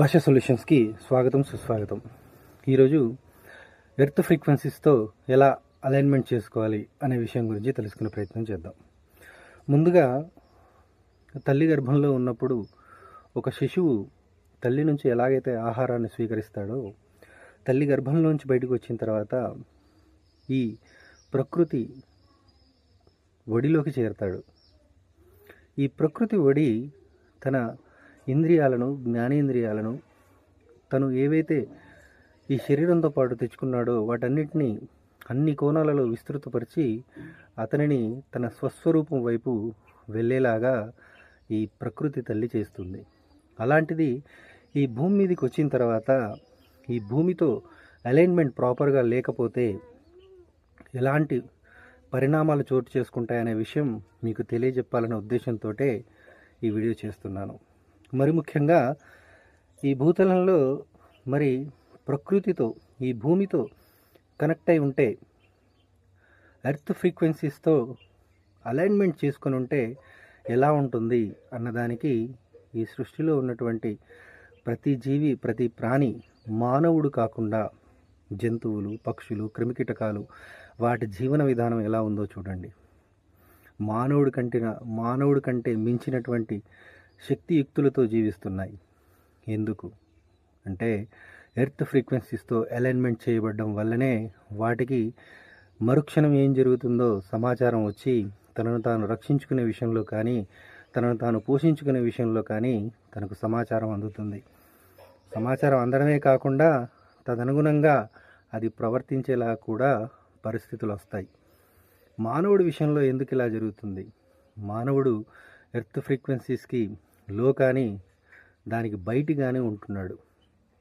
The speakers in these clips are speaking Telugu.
భాష సొల్యూషన్స్కి స్వాగతం సుస్వాగతం. ఈరోజు ఎర్త్ ఫ్రీక్వెన్సీస్తో ఎలా అలైన్మెంట్ చేసుకోవాలి అనే విషయం గురించి తెలుసుకునే ప్రయత్నం చేద్దాం. ముందుగా తల్లి గర్భంలో ఉన్నప్పుడు ఒక శిశువు తల్లి నుంచి ఎలాగైతే ఆహారాన్ని స్వీకరిస్తాడో తల్లి గర్భంలోంచి బయటకు వచ్చిన తర్వాత ఈ ప్రకృతి ఒడిలోకి చేరుతాడు. ఈ ప్రకృతి ఒడి తన ఇంద్రియాలను జ్ఞానేంద్రియాలను తను ఏవైతే ఈ శరీరంతో పాటు తెచ్చుకున్నాడో వాటన్నిటినీ అన్ని కోణాలలో విస్తృతపరిచి అతనిని తన స్వస్వరూపం వైపు వెళ్ళేలాగా ఈ ప్రకృతి తల్లి చేస్తుంది. అలాంటిది ఈ భూమి మీదకి వచ్చిన తర్వాత ఈ భూమితో అలైన్మెంట్ ప్రాపర్గా లేకపోతే ఎలాంటి పరిణామాలు చోటు చేసుకుంటాయనే విషయం మీకు తెలియజెప్పాలనే ఉద్దేశంతో ఈ వీడియో చేస్తున్నాను. మరి ముఖ్యంగా ఈ భూతలంలో మరి ప్రకృతితో ఈ భూమితో కనెక్ట్ అయి ఉంటే ఎర్త్ ఫ్రీక్వెన్సీస్తో అలైన్మెంట్ చేసుకొని ఉంటే ఎలా ఉంటుంది అన్నదానికి ఈ సృష్టిలో ఉన్నటువంటి ప్రతి జీవి ప్రతి ప్రాణి మానవుడు కాకుండా జంతువులు పక్షులు క్రిమికీటకాలు వాటి జీవన విధానం ఎలా ఉందో చూడండి. మానవుడి కంటే మానవుడి కంటే మించినటువంటి శక్తియుక్తులతో జీవిస్తున్నాయి. ఎందుకు? అంటే ఎర్త్ ఫ్రీక్వెన్సీస్తో అలైన్మెంట్ చేయబడడం వల్లనే వాటికి మరుక్షణం ఏం జరుగుతుందో సమాచారం వచ్చి తనను తాను రక్షించుకునే విషయంలో కానీ తనను తాను పోషించుకునే విషయంలో కానీ తనకు సమాచారం అందుతుంది. సమాచారం అందడమే కాకుండా తదనుగుణంగా అది ప్రవర్తించేలా కూడా పరిస్థితులు వస్తాయి. మానవుడి విషయంలో ఎందుకు ఇలా జరుగుతుంది? మానవుడు ఎర్త్ ఫ్రీక్వెన్సీస్కి లో కానీ దానికి బయటిగానే కానీ ఉంటున్నాడు.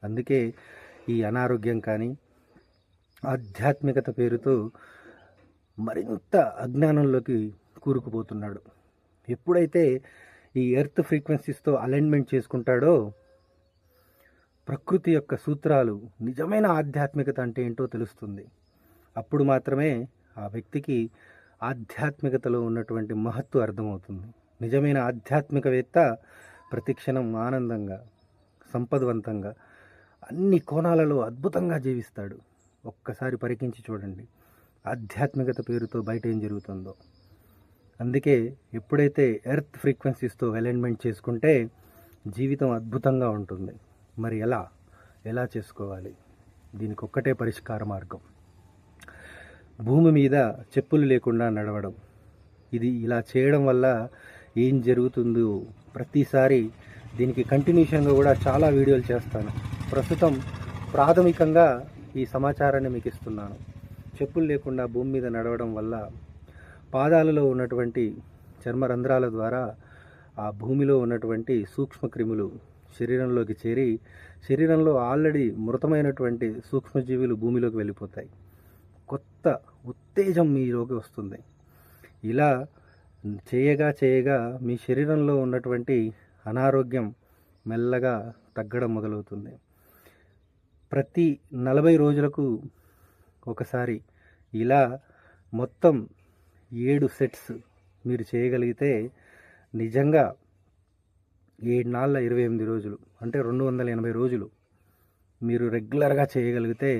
అందుకే ఈ అనారోగ్యం కానీ ఆధ్యాత్మికత పేరుతో మరింత అజ్ఞానంలోకి కూరుకుపోతున్నాడు. ఎప్పుడైతే ఈ ఎర్త్ ఫ్రీక్వెన్సీస్తో అలైన్మెంట్ చేసుకుంటాడో ప్రకృతి యొక్క సూత్రాలు నిజమైన ఆధ్యాత్మికత అంటే ఏంటో తెలుస్తుంది. అప్పుడు మాత్రమే ఆ వ్యక్తికి ఆధ్యాత్మికతలో ఉన్నటువంటి మహత్వం అర్థమవుతుంది. నిజమైన ఆధ్యాత్మికవేత్త ప్రతిక్షణం ఆనందంగా సంపదవంతంగా అన్ని కోణాలలో అద్భుతంగా జీవిస్తాడు. ఒక్కసారి పరికించి చూడండి. ఆధ్యాత్మికత పేరుతో బయట ఏం జరుగుతుందో. అందుకే ఎప్పుడైతే ఎర్త్ ఫ్రీక్వెన్సీస్తో అలైన్మెంట్ చేసుకుంటే జీవితం అద్భుతంగా ఉంటుంది. మరి ఎలా? ఎలా చేసుకోవాలి? దీనికి ఒక్కటే పరిష్కార మార్గం. భూమి మీద చెప్పులు లేకుండా నడవడం. ఇది ఇలా చేయడం వల్ల ఏం జరుగుతుందో ప్రతిసారి దీనికి కంటిన్యూషన్గా కూడా చాలా వీడియోలు చేస్తాను. ప్రస్తుతం ప్రాథమికంగా ఈ సమాచారాన్ని మీకు ఇస్తున్నాను. చెప్పులు లేకుండా భూమి మీద నడవడం వల్ల పాదాలలో ఉన్నటువంటి చర్మ రంధ్రాల ద్వారా ఆ భూమిలో ఉన్నటువంటి సూక్ష్మక్రిములు శరీరంలోకి చేరి శరీరంలో ఆల్రెడీ మృతమైనటువంటి సూక్ష్మజీవులు భూమిలోకి వెళ్ళిపోతాయి. కొత్త ఉత్తేజం మీలోకి వస్తుంది. ఇలా చేయగా చేయగా మీ శరీరంలో ఉన్నటువంటి అనారోగ్యం మెల్లగా తగ్గడం మొదలవుతుంది. ప్రతి నలభై రోజులకు ఒకసారి ఇలా మొత్తం ఏడు సెట్స్ మీరు చేయగలిగితే నిజంగా ఏడు నాళ్ళ ఇరవై ఎనిమిది రోజులు అంటే రెండు వందల ఎనభై రోజులు మీరు రెగ్యులర్గా చేయగలిగితే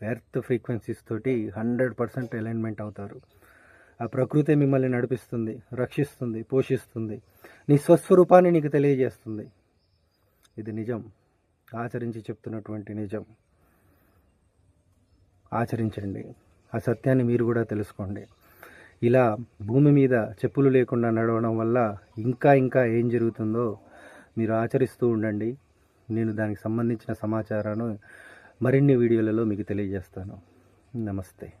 ఎర్త్ ఫ్రీక్వెన్సీస్ తోటి హండ్రెడ్ పర్సెంట్ అలైన్మెంట్ అవుతారు. ఆ ప్రకృతి మిమ్మల్ని నడిపిస్తుంది రక్షిస్తుంది పోషిస్తుంది. నీ స్వస్వరూపాన్ని నీకు తెలియజేస్తుంది. ఇది నిజం. ఆచరించి చెప్తున్నటువంటి నిజం. ఆచరించండి. ఆ సత్యాన్ని మీరు కూడా తెలుసుకోండి. ఇలా భూమి మీద చెప్పులు లేకుండా నడవడం వల్ల ఇంకా ఇంకా ఏం జరుగుతుందో మీరు ఆచరిస్తూ ఉండండి. నేను దానికి సంబంధించిన సమాచారాన్ని మరిన్ని వీడియోలలో మీకు తెలియజేస్తాను. నమస్తే.